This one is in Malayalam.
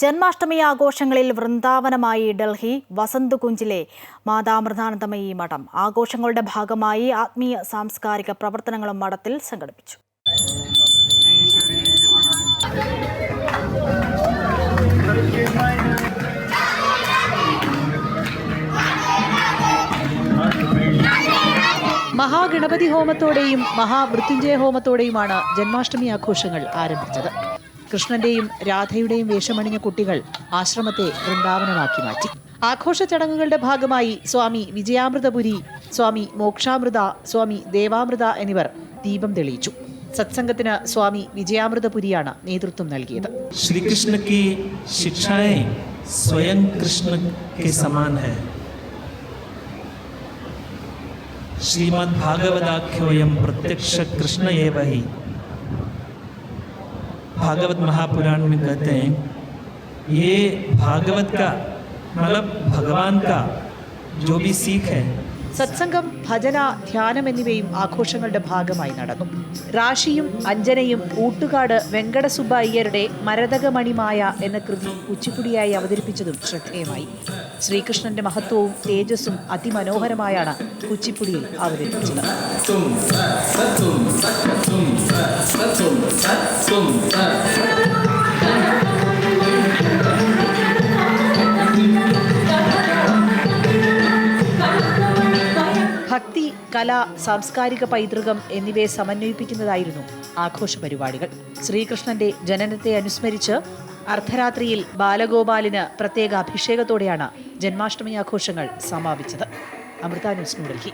ജന്മാഷ്ടമി ആഘോഷങ്ങളിൽ വൃന്ദാവനമായി ഡൽഹി വസന്ത് കുഞ്ചിലെ മാതാമൃതാനന്ദമയി മഠം. ആഘോഷങ്ങളുടെ ഭാഗമായി ആത്മീയ സാംസ്കാരിക പ്രവർത്തനങ്ങളും മഠത്തിൽ സംഘടിപ്പിച്ചു. മഹാഗണപതി ഹോമത്തോടെയും മഹാമൃത്യുഞ്ജയ ഹോമത്തോടെയുമാണ് ജന്മാഷ്ടമി ആഘോഷങ്ങൾ ആരംഭിച്ചത്. കൃഷ്ണന്റെയും രാധയുടെയും വേഷമണിഞ്ഞ കുട്ടികൾ ആശ്രമത്തെ വൃന്ദാവനമാക്കി മാറ്റി. ആഘോഷ ചടങ്ങുകളുടെ ഭാഗമായി സ്വാമി വിജയാമൃതപുരി സ്വാമി മോക്ഷാമൃത സ്വാമി ദേവാമൃത എന്നിവർ ദീപം തെളിയിച്ചു. സത്സംഗത്തിന് സ്വാമി വിജയാമൃതപുരിയാണ് നേതൃത്വം നൽകിയത്. സ്വയം ശ്രീമദ് ഭാഗവതാഖ്യോയം പ്രത്യക്ഷ കൃഷ്ണയേവഹി भागवत महापुराण में कहते हैं ये भागवत का मतलब भगवान का जो भी सीख है സത്സംഗം ഭജന ധ്യാനം എന്നിവയും ആഘോഷങ്ങളുടെ ഭാഗമായി നടന്നു റാഷിയും അഞ്ജനയും ഊട്ടുകാട് വെങ്കടസുബ്ബ അയ്യരുടെ മരതകമണിമായ എന്ന കൃതി കുച്ചിപ്പുടിയായി അവതരിപ്പിച്ചതും ശ്രദ്ധേയമായി ശ്രീകൃഷ്ണന്റെ മഹത്വവും തേജസ്സും അതിമനോഹരമായാണ് കുച്ചിപ്പുടിയിൽ അവതരിപ്പിച്ചത് ഭക്തി കല സാംസ്കാരിക പൈതൃകം എന്നിവയെ സമന്വയിപ്പിക്കുന്നതായിരുന്നു ആഘോഷ പരിപാടികൾ ശ്രീകൃഷ്ണന്റെ ജനനത്തെ അനുസ്മരിച്ച് അർദ്ധരാത്രിയിൽ ബാലഗോപാലിന് പ്രത്യേക അഭിഷേകത്തോടെയാണ് ജന്മാഷ്ടമി ആഘോഷങ്ങൾ സമാപിച്ചത്. അമൃത ന്യൂസ് ന്യൂഡൽഹി.